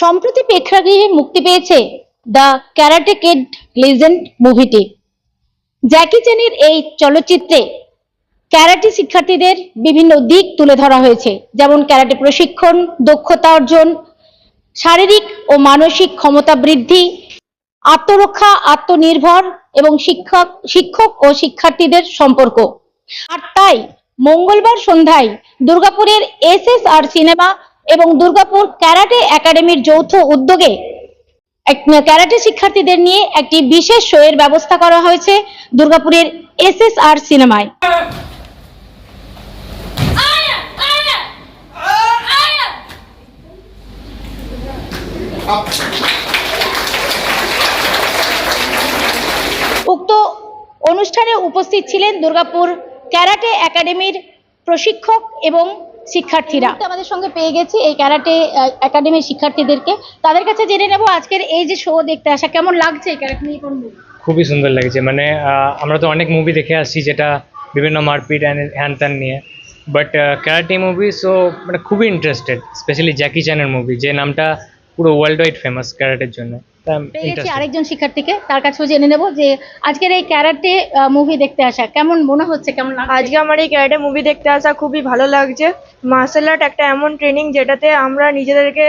সম্প্রতি প্রেক্ষাগৃহে মুক্তি পেয়েছে দ্য ক্যারাটে কিড লিজেন্ড মুভিটি। জ্যাকি চেনের এই চলচ্চিত্রে ক্যারাটে শিক্ষার্থীদের বিভিন্ন দিক তুলে ধরা হয়েছে, যেমন ক্যারাটে প্রশিক্ষণ, দক্ষতা অর্জন, শারীরিক ও মানসিক ক্ষমতা বৃদ্ধি, আত্মরক্ষা, আত্মনির্ভর এবং শিক্ষক শিক্ষক ও শিক্ষার্থীদের সম্পর্ক। আর তাই মঙ্গলবার সন্ধ্যায় দুর্গাপুরের এস এস আর সিনেমা এবং দুর্গাপুর ক্যারাটে একাডেমির যৌথ উদ্যোগে ক্যারাটে শিক্ষার্থীদের নিয়ে একটি বিশেষ শোয়ের ব্যবস্থা করা হয়েছে দুর্গাপুরের এস এস আর সিনেমায়। উক্ত অনুষ্ঠানে উপস্থিত ছিলেন দুর্গাপুর ক্যারাটে একাডেমির প্রশিক্ষক এবং শিক্ষার্থীরা। আমাদের সঙ্গে পেয়ে গেছি এই ক্যারাটে একাডেমির শিক্ষার্থীদেরকে। তাদের কাছে জেনে নেব আজকের এই যে শো দেখতে আসা কেমন লাগছে এই ক্যারাটে নিয়ে কোন খুবই সুন্দর লাগছে। মানে আহ, আমরা তো অনেক মুভি দেখে আসছি যেটা বিভিন্ন মারপিট হ্যান ত্যান নিয়ে। বাট ক্যারাটে মুভি সো মানে খুবই ইন্টারেস্টেড স্পেশালি জ্যাকি চ্যানের মুভি যে নামটা পুরো ওয়ার্ল্ড ওয়াইড ফেমাস ক্যারাটের জন্য। আরেকজন শিক্ষার্থীকে তার কাছেও জেনে নেব যে আজকের এই ক্যারাটে মুভি দেখতে আসা কেমন মনে হচ্ছে কেমন আজকে আমার এই ক্যারাটে মুভি দেখতে আসা খুবই ভালো লাগছে। মার্শাল আর্ট একটা এমন ট্রেনিং যেটাতে আমরা নিজেদেরকে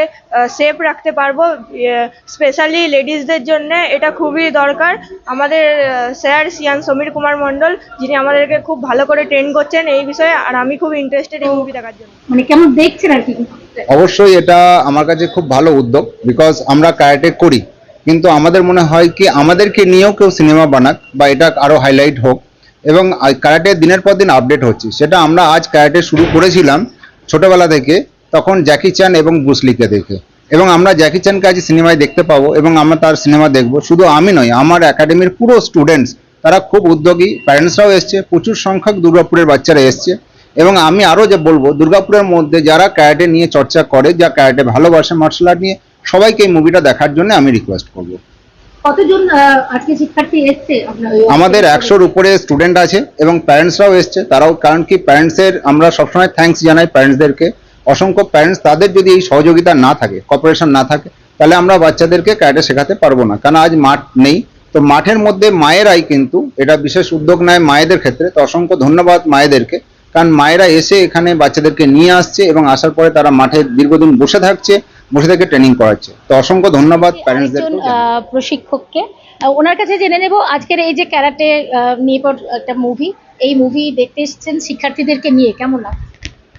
সেফ রাখতে পারব। স্পেশালি লেডিসদের জন্য এটা খুবই দরকার। আমাদের স্যার সিয়ান সমীর কুমার মণ্ডল যিনি আমাদেরকে খুব ভালো করে ট্রেন করছেন এই বিষয়ে আর আমি খুব ইন্টারেস্টেড এই মুভি দেখার জন্য। মানে কেমন দেখছেন আর কি? অবশ্যই এটা আমার কাছে খুব ভালো উদ্যোগ বিকজ আমরা ক্যারাটে করি। কিন্তু আমাদের মনে হয় কি, আমাদেরকে নিয়েও কেউ সিনেমা বানাক বা এটা আরও হাইলাইট হোক। এবং ক্যারাটে দিনের পর দিন আপডেট হচ্ছে। সেটা আমরা আজ ক্যারাটে শুরু করেছিলাম ছোটবেলা থেকে, তখন জ্যাকি চ্যান এবং ব্রুসলিকে দেখে। এবং আমরা জ্যাকি চ্যানকে আজ সিনেমায় দেখতে পাবো এবং আমরা তার সিনেমা দেখব। শুধু আমি নয়, আমার একাডেমির পুরো স্টুডেন্টস তারা খুব উদ্যোগী। প্যারেন্টসরাও এসছে, প্রচুর সংখ্যক দুর্গাপুরের বাচ্চারা এসছে। এবং আমি আরও যে বলব দুর্গাপুরের মধ্যে যারা ক্যারাটে নিয়ে চর্চা করে যা ক্যারাটে ভালোবাসে মার্শাল আর্ট নিয়ে সবাইকে এই মুভিটা দেখার জন্য আমি রিকোয়েস্ট করব। কতজন আজকে শিক্ষার্থী এসছে? আমাদের একশোর উপরে স্টুডেন্ট আছে এবং প্যারেন্টসরাও এসছে। তারাও কারণ কি প্যারেন্টসের আমরা সবসময় থ্যাঙ্কস জানাই প্যারেন্টসদেরকে অসংখ্য প্যারেন্টস তাদের যদি এই সহযোগিতা না থাকে কপারেশন না থাকে তাহলে আমরা বাচ্চাদেরকে ক্যারাটে শেখাতে পারব না। কারণ আজ মাঠ নেই। তো মাঠের মধ্যে মায়েরাই কিন্তু এটা বিশেষ উদ্যোগ নেয় মায়েদের ক্ষেত্রে। তো অসংখ্য ধন্যবাদ মায়েদেরকে। কারণ মায়েরা এসে এখানে বাচ্চাদেরকে নিয়ে আসছে এবং আসার পরে তারা মাঠে দীর্ঘদিন বসে থাকছে বসে থেকে ট্রেনিং করাচ্ছে। তো অসংখ্য ধন্যবাদ প্রশিক্ষককে। ওনার কাছে জেনে নেব আজকের এই যে ক্যারাটে আহ, নিয়ে পর একটা মুভি এই মুভি দেখতে এসেছেন শিক্ষার্থীদেরকে নিয়ে কেমন লাগছে?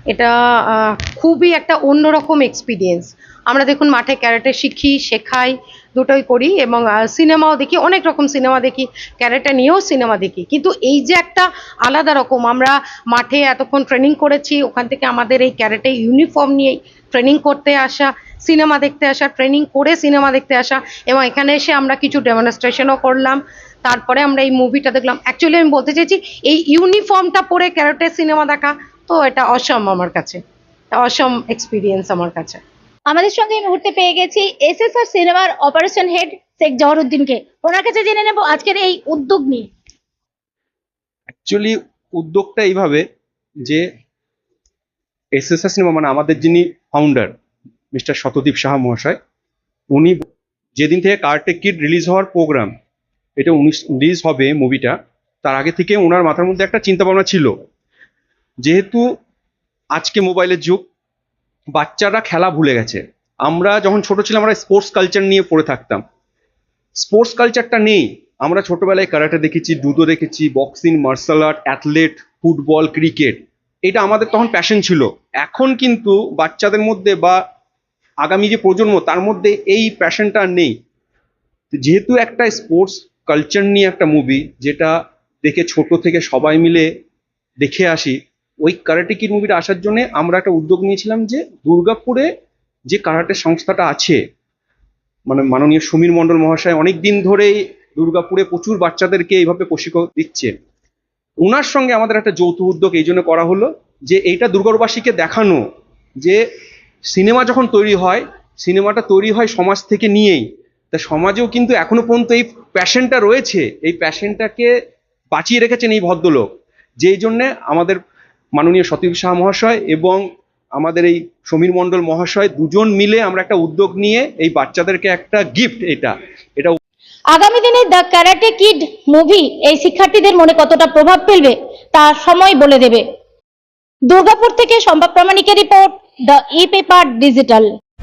এটা আহ, খুবই একটা অন্যরকম এক্সপিরিয়েন্স আমরা দেখুন মাঠে ক্যারাটে শিখি শেখাই দুটোই করি এবং সিনেমাও দেখি, অনেক রকম সিনেমা দেখি, ক্যারেটে নিয়েও সিনেমা দেখি। কিন্তু এই যে একটা আলাদা রকম, আমরা মাঠে এতক্ষণ ট্রেনিং করেছি, ওখান থেকে আমাদের এই ক্যারেটে ইউনিফর্ম নিয়েই ট্রেনিং করতে আসা সিনেমা দেখতে আসা ট্রেনিং করে সিনেমা দেখতে আসা, এবং এখানে এসে আমরা কিছু ডেমনস্ট্রেশনও করলাম। তারপরে আমরা এই মুভিটা দেখলাম। অ্যাকচুয়ালি আমি বলতে চাইছি, এই ইউনিফর্মটা পরে ক্যারেটে সিনেমা দেখা, তো এটা অসম আমার কাছে। অসম এক্সপিরিয়েন্স আমার কাছে। আমাদের সঙ্গে এই মুহূর্তে পেয়ে গেছি এস এস আর সিনেমার অপারেশন হেড শেখ জহরুদ্দিনকে ওনার কাছে জেনে নেব আজকের এই উদ্যোগ নিয়ে। অ্যাকচুয়ালি উদ্যোগটা এইভাবে যে এস এসএসআর সিনেমা মানে আমাদের যিনি ফাউন্ডার মিস্টার শতদীপ সাহা মহাশয়, উনি যেদিন থেকে কার্টে কিড রিলিজ হওয়ার প্রোগ্রাম এটা রিলিজ হবে মুভিটা তার আগে থেকে ওনার মাথার মধ্যে একটা চিন্তা ভাবনা ছিল। যেহেতু আজকে মোবাইলের যুগ বাচ্চারা খেলা ভুলে গেছে। আমরা যখন ছোট ছিলাম, আমরা স্পোর্টস কালচার নিয়ে পড়ে থাকতাম। স্পোর্টস কালচারটা নেই। আমরা ছোটবেলায় কারাটে দেখেছি দুদো দেখেছি boxing martial art athlete football cricket এটা আমাদের তখন প্যাশন ছিল। এখন কিন্তু বাচ্চাদের মধ্যে বা আগামী যে প্রজন্ম, তার মধ্যে এই প্যাশনটা নেই। যেহেতু একটা স্পোর্টস কালচার নিয়ে একটা মুভি যেটা দেখে ছোট থেকে সবাই মিলে দেখে আসি ওই কারাটে কিড মুভিটা আসার জন্য আমরা একটা উদ্যোগ নিয়েছিলাম যে দুর্গাপুরে যে কারাটে সংস্থাটা আছে মানে মাননীয় সমীর মণ্ডল মহাশয় অনেক দিন ধরেই দুর্গাপুরে প্রচুর বাচ্চাদেরকে এইভাবে প্রশিক্ষণ দিচ্ছে। ওনার সঙ্গে আমাদের একটা যৌথ উদ্যোগ এই জন্য করা হলো যে এইটা দুর্গাবাসীকে দেখানো যে সিনেমা যখন তৈরি হয়, সিনেমাটা তৈরি হয় সমাজ থেকে নিয়েই। তা সমাজেও কিন্তু এখনও পর্যন্ত এই প্যাশনটা রয়েছে, এই প্যাশনটাকে বাঁচিয়ে রেখেছেন এই ভদ্রলোক। যেই জন্যে আমাদের মাননীয় সতীশ শাহ মহাশয় এবং আমাদের এই সমীর মণ্ডল মহাশয় দুজন মিলে আমরা একটা উদ্যোগ নিয়ে এই বাচ্চাদেরকে একটা গিফট এটা। এটা আগামী দিনে দ্য ক্যারাটে কিড মুভি এই শিক্ষার্থীদের মনে কতটা প্রভাব ফেলবে তা সময় বলে দেবে। দুর্গাপুর থেকে সম্ভব প্রামাণিকের report the E paper digital